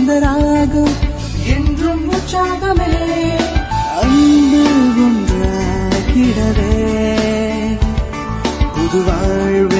கீதம் வசந்தராகம் என்றும் உற்சாகமே. அன்பு ஒன்றாகிடவே புது வாழ்வே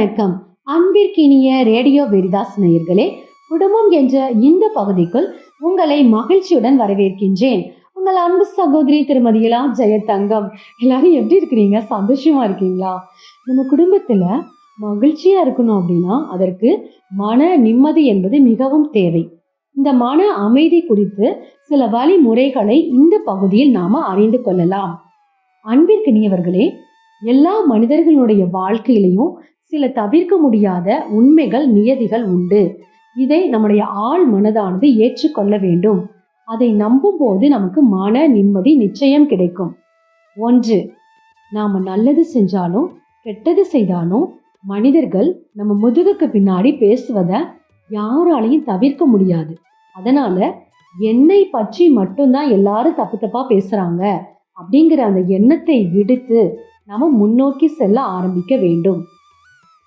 வணக்கம். அன்பிற்கினிய ரேடியோ வெரிதாஸ் நேயர்களே குடும்பம் என்ற இந்த பகுதிக்குள் உங்களை மகிழ்ச்சியுடன் வரவேற்கின்றேன். உங்கள் அன்பு சகோதரி திருமதி இளா ஜெயதங்கம். எல்லாரும் எப்படி இருக்கிறீங்க? சந்தோஷமா இருக்கீங்களா? நம்ம குடும்பத்துல மகிழ்ச்சியா இருக்கணும் அப்படின்னா அதற்கு மன நிம்மதி என்பது மிகவும் தேவை. இந்த மன அமைதி குறித்து சில வழிமுறைகளை இந்த பகுதியில் நாம அறிந்து கொள்ளலாம். அன்பிற்கினியவர்களே எல்லா மனிதர்களுடைய வாழ்க்கையிலையும் சில தவிர்க்க முடியாத உண்மைகள் நியதிகள் உண்டு. இதை நம்முடைய ஆள் மனதானது ஏற்றுக்கொள்ள வேண்டும். அதை நம்பும் போது நமக்கு மன நிம்மதி நிச்சயம் கிடைக்கும். ஒன்று நாம் நல்லது செஞ்சாலும் கெட்டது செய்தாலும் மனிதர்கள் நம்ம முதுகுக்கு பின்னாடி பேசுவத யாராலையும் தவிர்க்க முடியாது. அதனால என்னை பற்றி மட்டும்தான் எல்லாரும் தப்பு தப்பா பேசுறாங்க அப்படிங்கிற அந்த எண்ணத்தை விடுத்து நாம முன்னோக்கி செல்ல ஆரம்பிக்க வேண்டும்.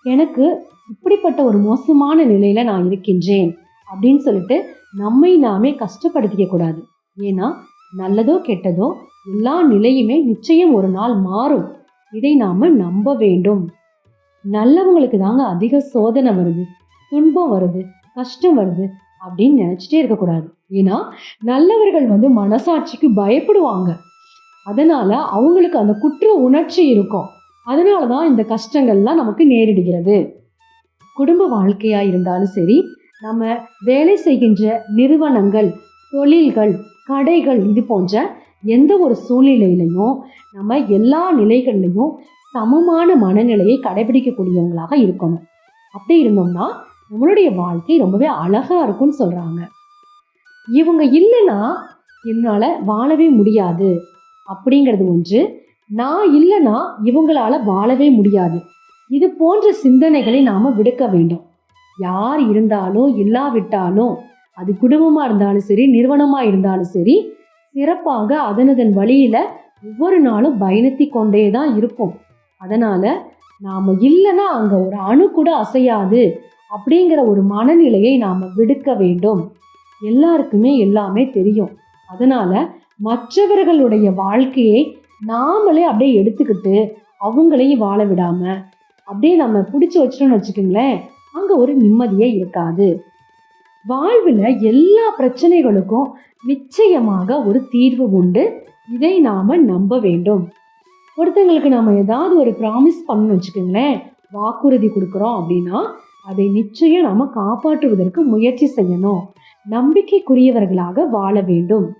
எனக்கு இப்படிப்பட்ட ஒரு மோசமான நிலையில நான் இருக்கின்றேன் அப்படின்னு சொல்லிட்டு நம்மை நாமே கஷ்டப்படுத்திக்க கூடாது. ஏன்னா நல்லதோ கெட்டதோ எல்லா நிலையுமே நிச்சயம் ஒரு நாள் மாறும். இதை நாம நம்ப வேண்டும். நல்லவங்களுக்கு தாங்க அதிக சோதனை வருது. துன்பம் வருது. கஷ்டம் வருது அப்படின்னு நினைச்சிட்டே இருக்கக்கூடாது ஏன்னா நல்லவர்கள் வந்து மனசாட்சிக்கு பயப்படுவாங்க. அதனால அவங்களுக்கு அந்த குற்ற உணர்ச்சி இருக்கும். அதனால தான் இந்த கஷ்டங்கள்லாம் நமக்கு நேரிடுகிறது. குடும்ப வாழ்க்கையா இருந்தாலும் சரி நம்ம வேலை செய்கின்ற நிறுவனங்கள் தொழில்கள் கடைகள் இது போன்ற எந்த ஒரு சூழ்நிலையிலையும் நம்ம எல்லா நிலைகள்லையும் சமமான மனநிலையை கடைபிடிக்கக்கூடியவங்களாக இருக்கணும். அப்படி இருந்தோம்னா நம்மளுடைய வாழ்க்கை ரொம்பவே அழகா இருக்கும்னு சொல்றாங்க. இவங்க இல்லைன்னா என்னால் வாழவே முடியாது. அப்படிங்கிறது ஒன்று. நான் இல்லைன்னா இவங்களால வாழவே முடியாது. இது போன்ற சிந்தனைகளை நாம விடுக்க வேண்டும். யார் இருந்தாலும் இல்லாவிட்டாலும் அது குடும்பமா இருந்தாலும் சரி நிறுவனமா இருந்தாலும் சரி சிறப்பாக அதனதன் வழியில ஒவ்வொரு நாளும் பயணித்து கொண்டே தான் இருக்கும் அதனால நாம இல்லைன்னா அங்க ஒரு அணு கூட அசையாது அப்படிங்கிற ஒரு மனநிலையை நாம விடுக்க வேண்டும். எல்லாருக்குமே எல்லாமே தெரியும். அதனால மற்றவர்களுடைய வாழ்க்கையை நாமளே அப்படியே எடுத்துக்கிட்டு அவங்களையும் வாழ விடாம அப்படியே நம்ம பிடிச்சி வச்சிட்டோம்னு வச்சுக்கோங்களேன் அங்க ஒரு நிம்மதியே இருக்காது. வாழ்வில் எல்லா பிரச்சனைகளுக்கும் நிச்சயமாக ஒரு தீர்வு உண்டு. இதை நாம நம்ப வேண்டும். ஒருத்தங்களுக்கு நாம ஏதாவது ஒரு ப்ராமிஸ் பண்ணணும் வச்சுக்கோங்களேன் வாக்குறுதி கொடுக்குறோம் அப்படின்னா அதை நிச்சயம் நாம காப்பாற்றுவதற்கு முயற்சி செய்யணும். நம்பிக்கைக்குரியவர்களாக வாழ வேண்டும்.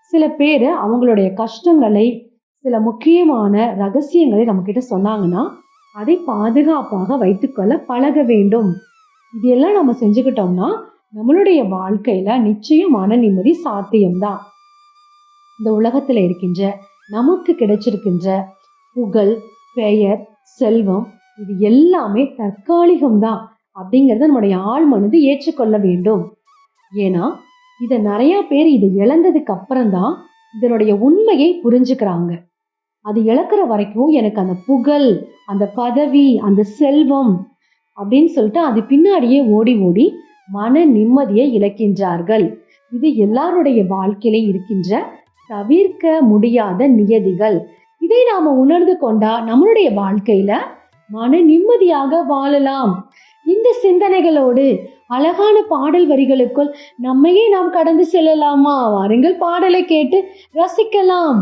சில பேர் அவங்களுடைய கஷ்டங்களை சில முக்கியமான ரகசியங்களை நம்ம கிட்ட சொன்னாங்கன்னா அதை பாதுகாப்பாக வைத்துக்கொள்ள பழக வேண்டும். இதெல்லாம் நம்ம செஞ்சுக்கிட்டோம்னா நம்மளுடைய வாழ்க்கையில நிச்சயம் மன நிம்மதி சாத்தியம்தான். இந்த உலகத்துல இருக்கின்ற நமக்கு கிடைச்சிருக்கின்ற புகழ் பெயர் செல்வம் இது எல்லாமே தற்காலிகம்தான் அப்படிங்கிறத நம்முடைய ஆள் மனது ஏற்றுக்கொள்ள வேண்டும். ஏன்னா இதை நிறைய பேர் இதை இழந்ததுக்கு அப்புறம் தான் இதனுடைய உண்மையை புரிஞ்சுக்கிறாங்க. அது இழக்கிற வரைக்கும் எனக்கு அந்த புகழ் அந்த பதவி அந்த செல்வம் அப்படின்னு சொல்லிட்டு அது பின்னாடியே ஓடி ஓடி மன நிம்மதியை இழக்கின்றார்கள். இது எல்லாருடைய வாழ்க்கையில இருக்கின்ற தவிர்க்க முடியாத நியதிகள். இதை நாம உணர்ந்து கொண்டா நம்மளுடைய வாழ்க்கையில மன நிம்மதியாக வாழலாம். இந்த சிந்தனைகளோடு அழகான பாடல் வரிகளுக்குள் நம்மையே நாம் கடந்து செல்லலாமா? வாருங்கள் பாடலை கேட்டு ரசிக்கலாம்.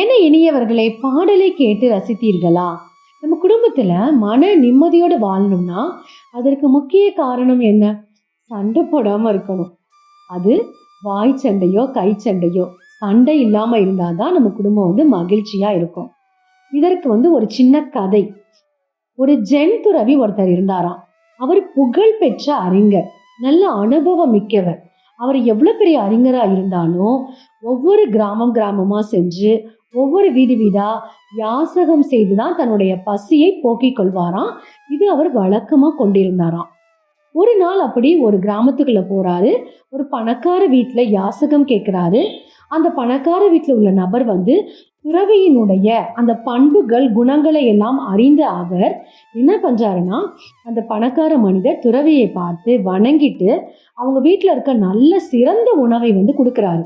என்ன இனியவர்களே பாடலை கேட்டு ரசித்தீர்களா? நம்ம குடும்பத்துல மன நிம்மதியோடு வாழணும்னா அதற்கு முக்கிய காரணம் என்ன? சண்டை போடாம இருக்கணும். அது வாய் சண்டையோ கை சண்டையோ சண்டை இல்லாம இருந்தாதான் நம்ம குடும்பம் வந்து மகிழ்ச்சியா இருக்கும். இதற்கு வந்து ஒரு சின்ன கதை. ஒரு ஜென் துறவி ஒருத்தர் இருந்தாராம். அவர் புகழ் பெற்ற அறிஞர் நல்ல அனுபவம் மிக்கவர். அவர் எவ்வளவு பெரிய அறிஞராக இருந்தாலும் ஒவ்வொரு கிராமம் கிராமமா சென்று ஒவ்வொரு வீடு வீடா யாசகம் செய்துதான் தன்னுடைய பசியை போக்கிக் கொள்வாராம். இது அவர் வழக்கமா கொண்டிருந்தாராம். ஒரு நாள் அப்படி ஒரு கிராமத்துக்குள்ள போறாரு. ஒரு பணக்கார வீட்டுல யாசகம் கேட்கிறாரு. அந்த பணக்கார வீட்டுல உள்ள நபர் வந்து துறவியினுடைய அந்த பண்புகள் குணங்களை எல்லாம் அறிந்த அவர் என்ன பண்றாருன்னா அந்த பணக்கார மனிதர் துறவியை பார்த்து வணங்கிட்டு அவங்க வீட்டுல இருக்க நல்ல சிறந்த உணவை வந்து கொடுக்கறாரு.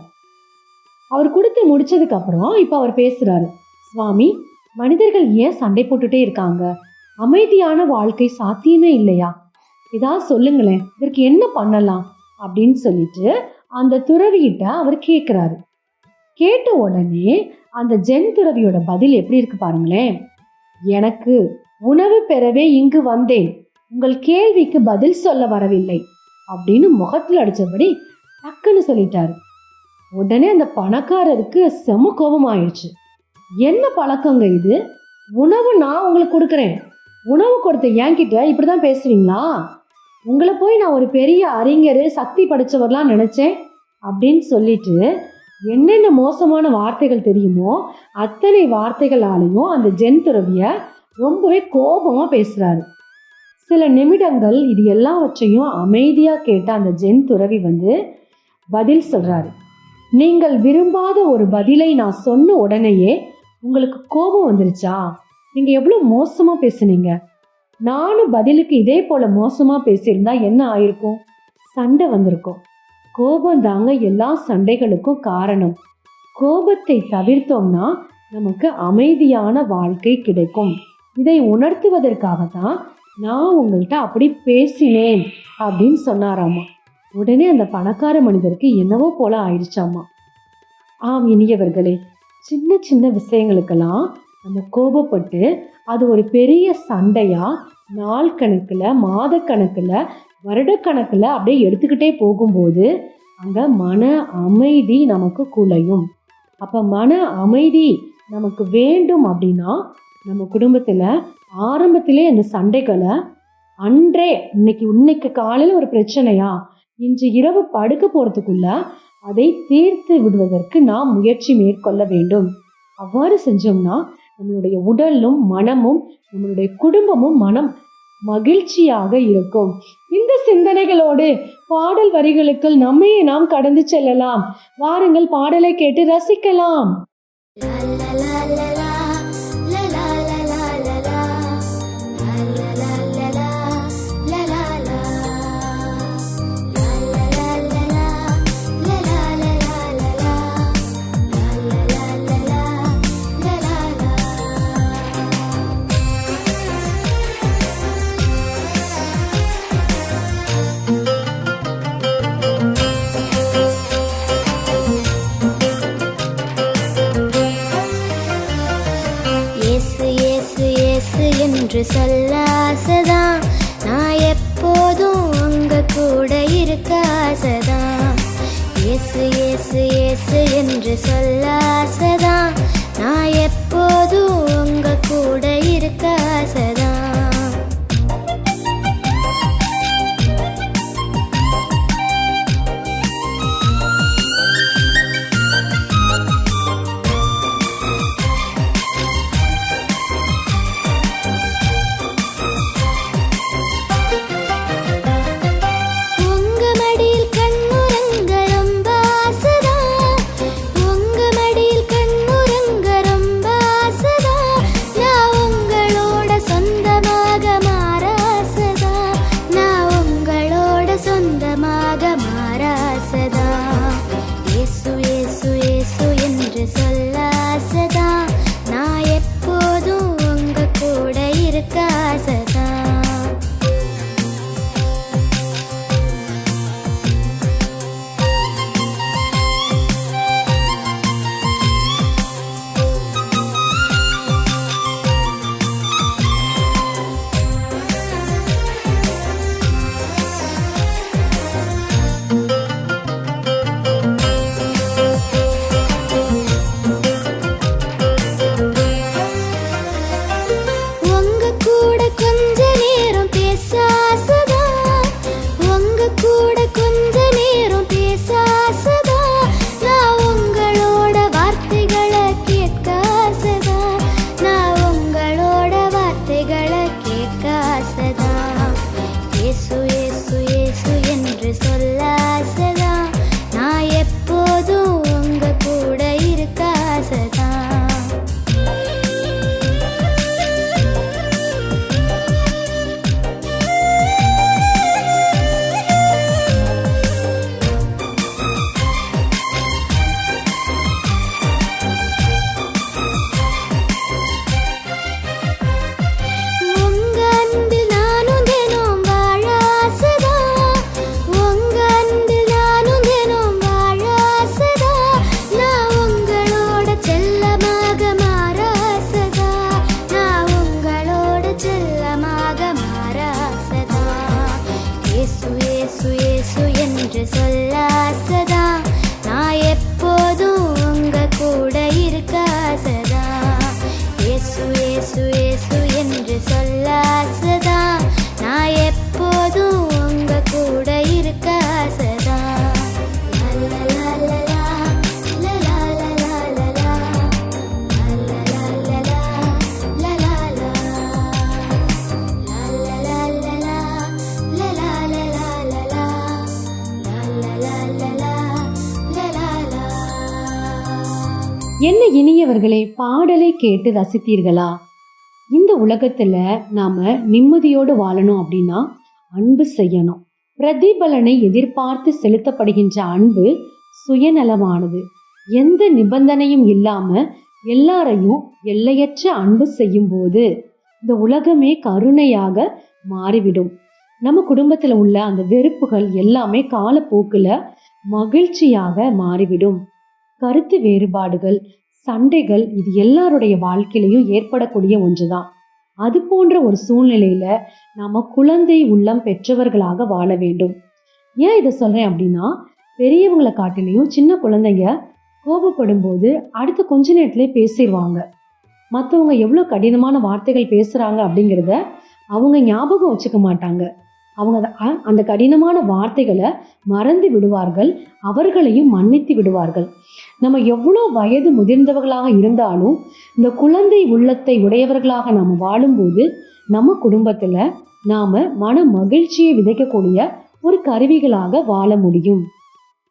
அவர் கொடுத்து முடிச்சதுக்கு அப்புறம் அவர் பேசுறாரு. சுவாமி மனிதர்கள் ஏன் சண்டை போட்டுட்டே இருக்காங்க? அமைதியான வாழ்க்கை சாத்தியமே இல்லையா? ஏதாவது சொல்லுங்களேன் இதற்கு என்ன பண்ணலாம்? அப்படின்னு சொல்லிட்டு அந்த துறவிகிட்ட அவர் கேட்குறாரு கேட்ட உடனே அந்த ஜென் துறவியோட பதில் எப்படி இருக்கு பாருங்களேன். எனக்கு உணவு பெறவே இங்கு வந்தேன். உங்கள் கேள்விக்கு பதில் சொல்ல வரவில்லை. அப்படின்னு முகத்தில் அடித்தபடி டக்குன்னு சொல்லிட்டாரு. உடனே அந்த பணக்காரருக்கு செம கோபம் ஆயிடுச்சு என்ன பழக்கங்க இது? உணவு நான் உங்களுக்கு கொடுக்குறேன். உணவு கொடுத்த என்கிட்ட இப்படிதான் பேசுவீங்களா உங்களை போய் நான் ஒரு பெரிய அறிஞர் சக்தி படைச்சவர்லாம் நினைச்சேன் அப்படின்னு சொல்லிட்டு என்னென்ன மோசமான வார்த்தைகள் தெரியுமோ அத்தனை வார்த்தைகளாலையும் அந்த ஜென் துறவிய ரொம்பவே கோபமா பேசுறாரு. சில நிமிடங்கள் இது எல்லாவற்றையும் அமைதியா கேட்ட அந்த ஜென் துறவி வந்து பதில் சொல்றாரு. நீங்கள் விரும்பாத ஒரு பதிலை நான் சொன்ன உடனேயே உங்களுக்கு கோபம் வந்துருச்சா? நீங்க எவ்வளவு மோசமா பேசுனீங்க? நானும் பதிலுக்கு இதே போல மோசமா பேசியிருந்தா என்ன ஆயிருக்கும்? சண்டை வந்திருக்கும். கோபம் தாங்க எல்லா சண்டைகளுக்கும் காரணம். கோபத்தை தவிர்த்தோம்னா நமக்கு அமைதியான வாழ்க்கை கிடைக்கும். இதை உணர்த்துவதற்காக தான் நான் உங்கள்கிட்ட அப்படி பேசினேன் அப்படின்னு சொன்னாராமா? உடனே அந்த பணக்கார மனிதருக்கு என்னவோ போல ஆயிடுச்சாமா. ஆம் இனியவர்களே சின்ன சின்ன விஷயங்களுக்கெல்லாம் நம்ம கோபப்பட்டு அது ஒரு பெரிய சண்டையா நாள் கணக்கில் மாத கணக்கில் வருடக்கணக்கில் அப்படியே எடுத்துக்கிட்டே போகும்போது அங்கே மன அமைதி நமக்கு குலையும். அப்போ மன அமைதி நமக்கு வேண்டும் அப்படின்னா நம்ம குடும்பத்தில் ஆரம்பத்திலே அந்த சண்டைகளை அன்றே இன்னைக்கு இன்னைக்கு காலையில் ஒரு பிரச்சனையா இன்று இரவு படுக்க போறதுக்குள்ள அதை தீர்த்து விடுவதற்கு நாம் முயற்சி மேற்கொள்ள வேண்டும். அவ்வாறு செஞ்சோம்னா நம்மளுடைய உடலும் மனமும் நம்மளுடைய குடும்பமும் மனம் மகிழ்ச்சியாக இருக்கும். இந்த சிந்தனைகளோடு பாடல் வரிகளுக்கு நம்மையே நாம் கடந்து செல்லலாம். வாருங்கள் பாடலை கேட்டு ரசிக்கலாம். சொல்ல ஆசைதான் நான் எப்போதும் உங்க கூட இருக்க ஆசைதான். இயேசு இயேசு இயேசு என்று சொல்ல seda என்ன இனியவர்களே பாடலை கேட்டு ரசித்தீர்களா? இந்த உலகத்துல நாம நிம்மதியோடு வாழணும் அப்படின்னா அன்பு செய்யணும். பிரதிபலனை எதிர்பார்த்து செலுத்தப்படுகின்ற அன்பு சுயநலமானது. எந்த நிபந்தனையும் இல்லாம எல்லாரையும் எல்லையற்ற அன்பு செய்யும் போது இந்த உலகமே கருணையாக மாறிவிடும். நம்ம குடும்பத்துல உள்ள அந்த வெறுப்புகள் எல்லாமே காலப்போக்குல மகிழ்ச்சியாக மாறிவிடும். கருத்து வேறுபாடுகள் சண்டைகள் இது எல்லாருடைய வாழ்க்கையிலையும் ஏற்படக்கூடிய ஒன்றுதான். அது போன்ற ஒரு சூழ்நிலையில நாம குழந்தை உள்ளம் பெற்றவர்களாக வாழ வேண்டும். ஏன் இதை சொல்றேன் அப்படின்னா பெரியவங்களை காட்டிலையும் சின்ன குழந்தைங்க கோபப்படும் போது அடுத்த கொஞ்ச நேரத்திலே பேசிடுவாங்க மற்றவங்க எவ்வளோ கடினமான வார்த்தைகள் பேசுறாங்க அப்படிங்கிறத அவங்க ஞாபகம் வச்சுக்க மாட்டாங்க. அவங்க அந்த கடினமான வார்த்தைகளை மறந்து விடுவார்கள் அவர்களையும் மன்னித்து விடுவார்கள். நம்ம எவ்வளோ வயது முதிர்ந்தவர்களாக இருந்தாலும் இந்த குழந்தை உள்ளத்தை உடையவர்களாக நாம் வாழும்போது நம்ம குடும்பத்தில் நாம் மன மகிழ்ச்சியை விதைக்கக்கூடிய ஒரு கருவிகளாக வாழ முடியும்.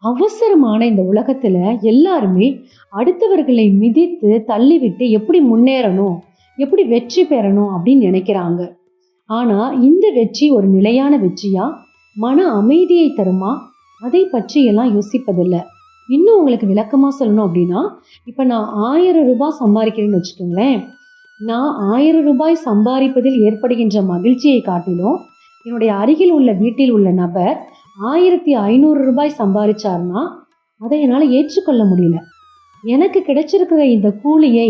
அவசரமான இந்த உலகத்துல எல்லாருமே அடுத்தவர்களை மிதித்து தள்ளிவிட்டு எப்படி முன்னேறணும் எப்படி வெற்றி பெறணும் அப்படின்னு நினைக்கிறாங்க. ஆனால் இந்த வெற்றி ஒரு நிலையான வெற்றியா? மன அமைதியை தருமா? அதை பற்றி எல்லாம் யோசிப்பதில்லை. இன்னும் உங்களுக்கு விளக்கமாக சொல்லணும் அப்படின்னா இப்போ நான் ஆயிரம் ரூபாய் சம்பாதிக்கிறேன்னு வச்சுக்கோங்களேன். நான் ஆயிரம் ரூபாய் சம்பாதிப்பதில் ஏற்படுகின்ற மகிழ்ச்சியை காட்டிலும் என்னுடைய அருகில் உள்ள வீட்டில் உள்ள நபர் ஆயிரத்தி ஐநூறு ரூபாய் சம்பாதிச்சாருன்னா அதை என்னால் ஏற்றுக்கொள்ள முடியல. எனக்கு கிடைச்சிருக்கிற இந்த கூலியை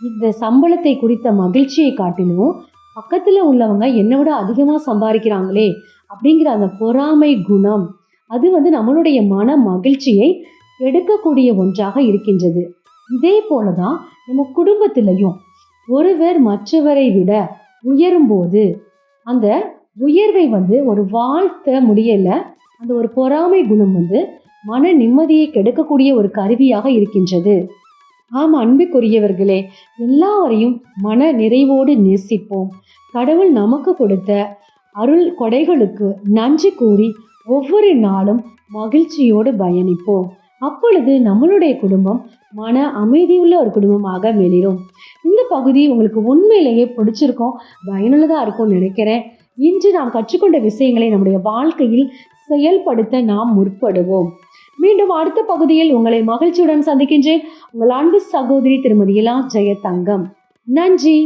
இந்த சம்பளத்தை குறித்த மகிழ்ச்சியை காட்டிலும் பக்கத்தில் உள்ளவங்க என்னை விட அதிகமாக சம்பாதிக்கிறாங்களே அப்படிங்கிற அந்த பொறாமை குணம் அது வந்து நம்மளுடைய மன மகிழ்ச்சியை எடுக்கக்கூடிய ஒன்றாக இருக்கின்றது. இதே போல தான் நம்ம குடும்பத்திலையும் ஒருவர் மற்றவரை விட உயரும்போது அந்த உயர்வை வந்து ஒரு வாழ்த்த முடியல அந்த ஒரு பொறாமை குணம் வந்து மன நிம்மதியை கெடுக்கக்கூடிய ஒரு கருவியாக இருக்கின்றது. ஆம் அன்புக்குரியவர்களே எல்லாரையும் மன நிறைவோடு நேசிப்போம். கடவுள் நமக்கு கொடுத்த அருள் கொடைகளுக்கு நன்றி கூறி ஒவ்வொரு நாளும் மகிழ்ச்சியோடு பயணிப்போம். அப்பொழுது நம்மளுடைய குடும்பம் மன அமைதியுள்ள ஒரு குடும்பமாக மெளிரும் இந்த பகுதி உங்களுக்கு உண்மையிலேயே பிடிச்சிருக்கும் பயனுள்ளதாக இருக்கும்னு நினைக்கிறேன். இன்று நாம் கற்றுக்கொண்ட விஷயங்களை நம்முடைய வாழ்க்கையில் செயல்படுத்த நாம் முற்படுவோம். மீண்டும் அடுத்த பகுதியில் உங்களை மகிழ்ச்சியுடன் சந்திக்கின்றேன். உங்கள் அன்பு சகோதரி திருமதி இலா ஜெயதங்கம். நன்றி.